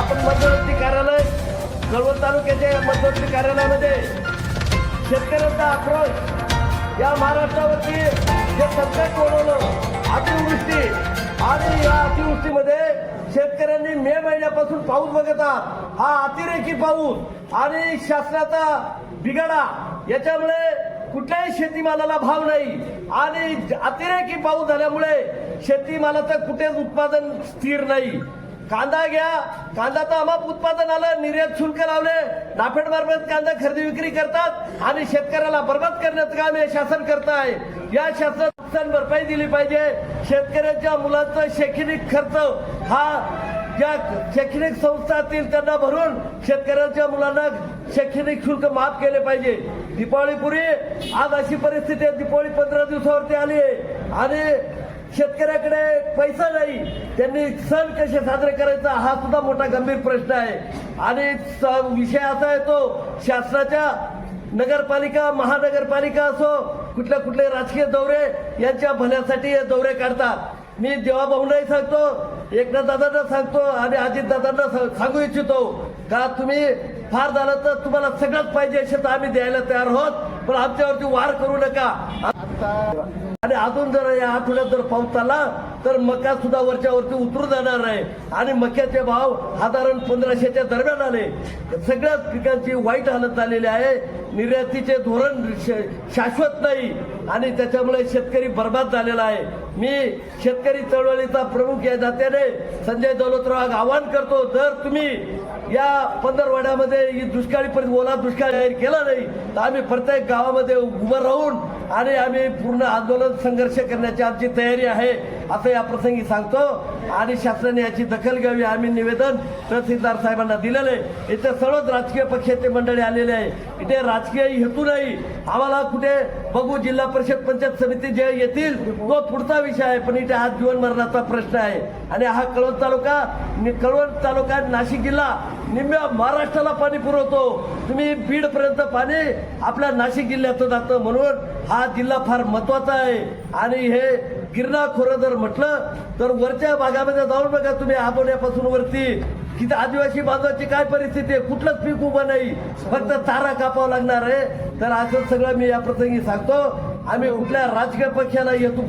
मध्यवर्ती कार्यालय कळवण तालुक्याच्या या मध्यवर्ती कार्यालयामध्ये शेतकऱ्यांचा आक्रोश या महाराष्ट्रावरती जे संकट ओढवलं अतिवृष्टी आणि या अतिवृष्टीमध्ये शेतकऱ्यांनी मे महिन्यापासून पाऊस बघत हा अतिरेकी पाऊस आणि शासनाचा बिघाडा याच्यामुळे कुठल्याही शेतीमालाला भाव नाही. आणि अतिरेकी पाऊस झाल्यामुळे शेतीमालाचं कुठेच उत्पादन स्थिर नाही. कांदा घ्या कांदा अमाप उत्पादन आलं निर्यात शुल्क लावले. नाफेड मार्फत कांदा खरेदी विक्री करतात आणि शेतकऱ्याला बर्बाद करण्याचं काम हे शासन करत आहे या शासनात नुकसान भरपाई दिली पाहिजे. शेतकऱ्यांच्या मुलांचा शैक्षणिक खर्च हा ज्या शैक्षणिक संस्थातील त्यांना भरून शेतकऱ्यांच्या मुलांना शैक्षणिक शुल्क माफ केले पाहिजे. दिपावलीपूर्वी आज अशी परिस्थिती आहे दिपावली पंधरा दिवसावरती आली आहे. आणि शेतकऱ्याकडे पैसा नाही त्यांनी सण कसे साजरे करायचा हा सुद्धा मोठा गंभीर प्रश्न आहे. आणि स- विषय असा येतो शासनाच्या नगरपालिका महानगरपालिका असो कुठले कुठले राजकीय दौरे यांच्या भल्यासाठी हे दौरे काढतात. मी जेव्हा सांगतो एकनाथ दादांना सांगतो आणि अजित दादांना सांगू इच्छितो का तुम्ही फार झालं तर तुम्हाला सगळंच पाहिजे असे तर आम्ही द्यायला तयार आहोत. पण आमच्यावरती वार करू नका. आणि अजून जर या आठवड्यात जर पाऊस चालला तर मका सुद्धा वरच्या वरती उतरू जाणार आहे. आणि मक्याचे भाव साधारण पंधराशेच्या दरम्यान आले. सगळ्याच पिकांची वाईट हालत झालेली आहे. निर्यातीचे धोरण श- शाश्वत नाही आणि त्याच्यामुळे शेतकरी बर्बाद झालेला आहे. मी शेतकरी चळवळीचा प्रमुख या नात्याने संजय दौलतराव आवाहन करतो जर तुम्ही या पंधरवाड्यामध्ये ही दुष्काळी परिस्थिती ओला दुष्काळ जाहीर केला नाही तर आम्ही प्रत्येक गावामध्ये उभं राहून आणि आम्ही पूर्ण आंदोलन संघर्ष करण्याची आमची तयारी आहे असं या प्रसंगी सांगतो. आणि शासनाने याची दखल घ्यावी आम्ही निवेदन तहसीलदार साहेबांना दिलेलं आहे. इथे सर्वच राजकीय पक्षाचे मंडळी आलेले आहे. इथे राजकीय हेतू नाही. आम्हाला कुठे बघू जिल्हा परिषद पंचायत समिती जे येतील तो पुढचा विषय आहे. पण इथे हा जीवन मरणाचा प्रश्न आहे. आणि हा कळवण तालुका कळवण तालुका नाशिक जिल्हा निम्म्या महाराष्ट्राला पाणी पुरवतो. तुम्ही बीड पर्यंत पाणी आपल्या नाशिक जिल्ह्यात जातं म्हणून हा जिल्हा फार महत्त्वाचा आहे. आणि हे गिरणा खोरं जर म्हटलं तर वरच्या भागामध्ये जाऊन बघा तुम्ही आबोण्यापासून वरती. तिथं आदिवासी बांधवाची काय परिस्थिती आहे? कुठलंच पीक उभं नाही. फक्त चारा कापावा लागणार आहे. तर असं सगळं मी या प्रसंगी सांगतो. आम्ही कुठल्या राजकीय पक्षाला येतो